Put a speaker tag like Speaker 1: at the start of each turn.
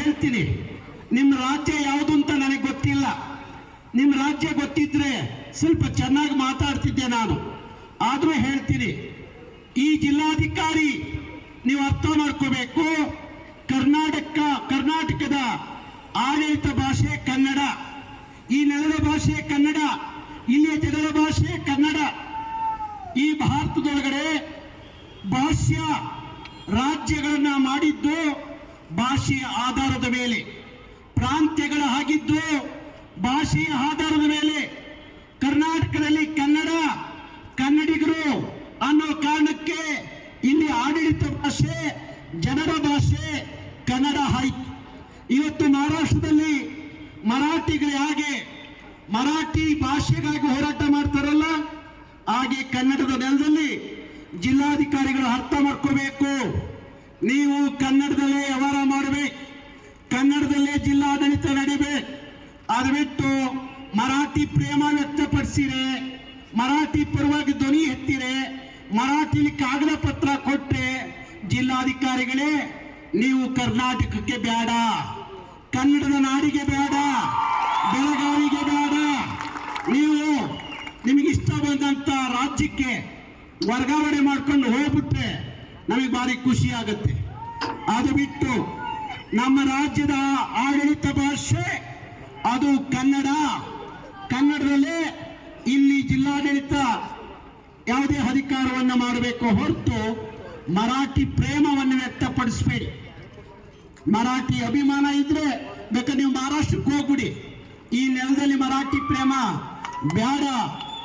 Speaker 1: ಹೇಳ್ತೀನಿ ನಿಮ್ಮ ರಾಜ್ಯ ಯಾವುದು ಅಂತ ನನಗೆ ಗೊತ್ತಿಲ್ಲ. ನಿಮ್ಮ ರಾಜ್ಯ ಗೊತ್ತಿದ್ರೆ ಸ್ವಲ್ಪ ಚೆನ್ನಾಗಿ ಮಾತಾಡ್ತಿದ್ದೆ ನಾನು. ಆದರೂ ಹೇಳ್ತೀನಿ, ಈ ಜಿಲ್ಲಾಧಿಕಾರಿ ನೀವು ಅರ್ಥ ಮಾಡ್ಕೋಬೇಕು. ಕರ್ನಾಟಕ, ಕರ್ನಾಟಕದ ಆಡಳಿತ ಭಾಷೆ ಕನ್ನಡ. ಈ ನೆಲದ ಭಾಷೆ ಕನ್ನಡ, ಇಲ್ಲಿಯ ಜನರ ಭಾಷೆ ಕನ್ನಡ. ಈ ಭಾರತದೊಳಗಡೆ ಭಾಷ್ಯ ರಾಜ್ಯಗಳನ್ನ ಮಾಡಿದ್ದು ಭಾಷೆಯ ಆಧಾರದ ಮೇಲೆ, ಪ್ರಾಂತ್ಯಗಳ ಆಗಿದ್ದು ಭಾಷೆಯ ಆಧಾರದ ಮೇಲೆ. ಕರ್ನಾಟಕದಲ್ಲಿ ಕನ್ನಡ, ಕನ್ನಡಿಗರು ಅನ್ನೋ ಕಾರಣಕ್ಕೆ ಇಲ್ಲಿ ಆಡಳಿತ ಭಾಷೆ, ಜನರ ಭಾಷೆ ಕನ್ನಡ ಆಯಿತು. ಇವತ್ತು ಮಹಾರಾಷ್ಟ್ರದಲ್ಲಿ ಮರಾಠಿಗಳು ಹಾಗೆ, ಮರಾಠಿ ಭಾಷೆಗಾಗಿ ಹೋರಾಟ ಮಾಡ್ತಾರಲ್ಲ, ಹಾಗೆ ಕನ್ನಡದ ನೆಲದಲ್ಲಿ ಜಿಲ್ಲಾಧಿಕಾರಿಗಳ ಅರ್ಥ ನೀವು ಕನ್ನಡದಲ್ಲೇ ವ್ಯವಹಾರ ಮಾಡಬೇಕು ಕನ್ನಡದಲ್ಲೇ ಜಿಲ್ಲಾಡಳಿತ ನಡಿಬೇಕು ಅದು ಬಿಟ್ಟು ಮರಾಠಿ ಪ್ರೇಮ ವ್ಯಕ್ತಪಡಿಸಿರೆ, ಮರಾಠಿ ಪರವಾಗಿ ಧ್ವನಿ ಎತ್ತಿರೆ, ಮರಾಠಿಲಿ ಕಾಗದ ಪತ್ರ ಕೊಟ್ಟರೆ ಜಿಲ್ಲಾಧಿಕಾರಿಗಳೇ, ನೀವು ಕರ್ನಾಟಕಕ್ಕೆ ಬೇಡ ಕನ್ನಡದ ನಾಡಿಗೆ ಬೇಡ ಬೆಳಗಾವಿಗೆ ಬೇಡ ನೀವು ನಿಮಗಿಷ್ಟ ಬಂದಂತ ರಾಜ್ಯಕ್ಕೆ ವರ್ಗಾವಣೆ ಮಾಡ್ಕೊಂಡು ಹೋಗ್ಬಿಟ್ರೆ ನಮಗೆ ಭಾರಿ ಖುಷಿ ಆಗುತ್ತೆ. ಅದು ಬಿಟ್ಟು ನಮ್ಮ ರಾಜ್ಯದ ಆಡಳಿತ ಭಾಷೆ, ಅದು ಕನ್ನಡ. ಕನ್ನಡದಲ್ಲೇ ಇಲ್ಲಿ ಜಿಲ್ಲಾಡಳಿತ ಯಾವುದೇ ಅಧಿಕಾರವನ್ನು ಮಾಡಬೇಕು ಹೊರತು ಮರಾಠಿ ಪ್ರೇಮವನ್ನು ವ್ಯಕ್ತಪಡಿಸಬೇಡಿ. ಮರಾಠಿ ಅಭಿಮಾನ ಇದ್ರೆ ಬೇಕಾದ್ರೆ ನೀವು ಮಹಾರಾಷ್ಟ್ರಕ್ಕೆ ಹೋಗ್ಬಿಡಿ. ಈ ನೆಲದಲ್ಲಿ ಮರಾಠಿ ಪ್ರೇಮ ಬೇಡ